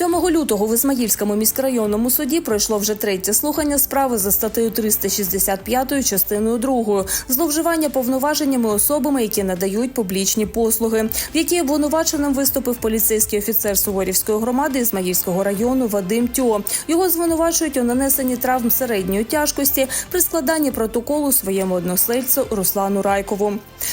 7 лютого в Ізмаїльському міськрайонному суді пройшло вже третє слухання справи за статтею 365 частиною 2 зловживання повноваженнями особами, які надають публічні послуги, в якій обвинуваченим виступив поліцейський офіцер Суворівської громади Ізмаїльського району Вадим Тьо. Його звинувачують у нанесенні травм середньої тяжкості при складанні протоколу своєму односельцю Руслану Райкову.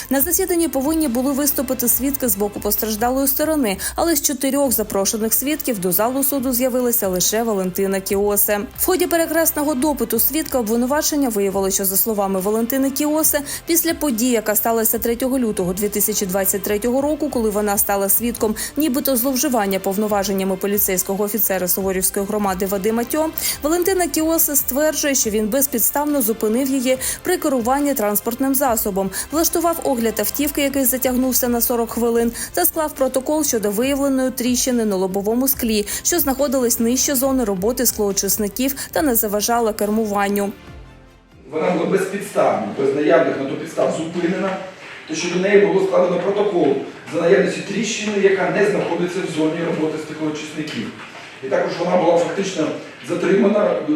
На засіданні повинні були виступити свідки з боку постраждалої сторони, але з чотирьох запрошених свідків до залу суду з'явилася лише Валентина Кіосе. В ході перекресного допиту свідка обвинувачення виявили, що за словами Валентини Кіосе, після події, яка сталася 3 лютого 2023 року, коли вона стала свідком нібито зловживання повноваженнями поліцейського офіцера Суворівської громади Вадима Тьо, Валентина Кіосе стверджує, що він безпідставно зупинив її при керуванні транспортним засобом, влаштував огляд автівки, який затягнувся на 40 хвилин, та склав протокол щодо виявленої тріщини на лобовому склі, що знаходились нижче зони роботи склоочисників та не заважала кермуванню. Вона була безпідставна, без наявних на то підстав зупинена, то що до неї було складено протокол за наявності тріщини, яка не знаходиться в зоні роботи стеклоочисників. І також вона була фактично затримана е,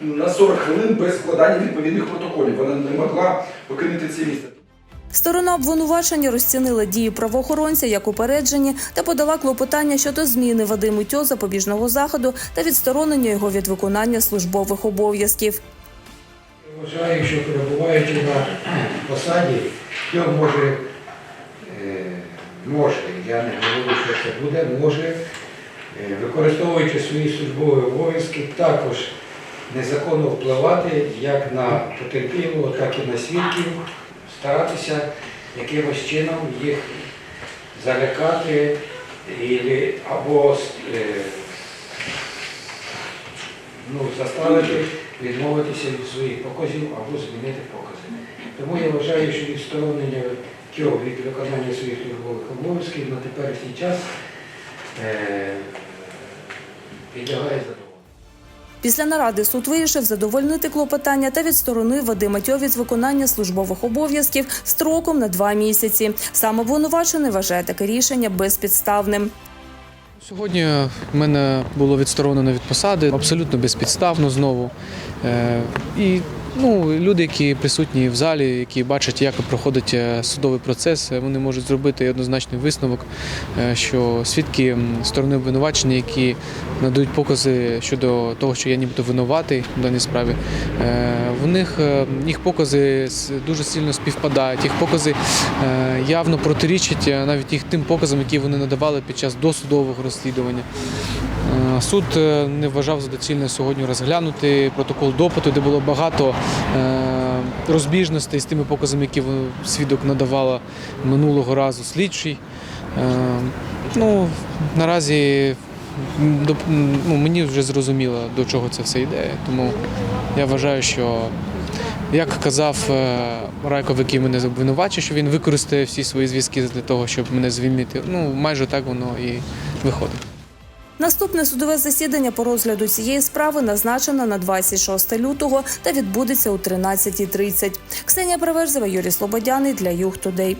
на 40 хвилин без складання відповідних протоколів. Вона не могла покинути це місце. Сторона обвинувачення розцінила дії правоохоронця як упереджені та подала клопотання щодо зміни Вадиму Тьо запобіжного заходу та відсторонення його від виконання службових обов'язків. Вважаю, що перебуваючи на посаді, хто може, е, може, я не говорю, що це буде, може, е, використовуючи свої службові обов'язки, також незаконно впливати як на потерпілого, так і на свідків, старатися якимось чином їх залякати або е, ну, заставити відмовитися від своїх показів або змінити покази. Тому я вважаю, що відсторонення цього від виконання своїх службових обов'язків на теперішній час е, підлягає задоволенню. Після наради суд вирішив задовольнити клопотання та відсторонив Вадима Тьо від виконання службових обов'язків строком на два місяці. Сам обвинувачений вважає таке рішення безпідставним. Сьогодні мене було відсторонено від посади абсолютно безпідставно знову. Е, І ну, люди, які присутні в залі, які бачать, як проходить е, судовий процес, е, вони можуть зробити однозначний висновок, е, що свідки сторони обвинувачення, які надають покази щодо того, що я нібито винуватий в даній справі, в них їх покази дуже сильно співпадають. Їх покази явно протирічать навіть їх тим показам, які вони надавали під час досудового розслідування. Суд е, не вважав за доцільне сьогодні розглянути протокол допиту, де було багато е, розбіжностей з тими показами, які свідок надавала минулого разу слідчий. Е, Ну, наразі ну, мені вже зрозуміло, до чого це все йде. Тому я вважаю, що як казав Райков, який мене обвинувачив, що він використає всі свої зв'язки для того, щоб мене звільнити. Ну, майже так воно і виходить. Наступне судове засідання по розгляду цієї справи назначено на 26 лютого та відбудеться у 13.30. Ксенія Переверзева, Юрій Слободяний для Юг Тудей.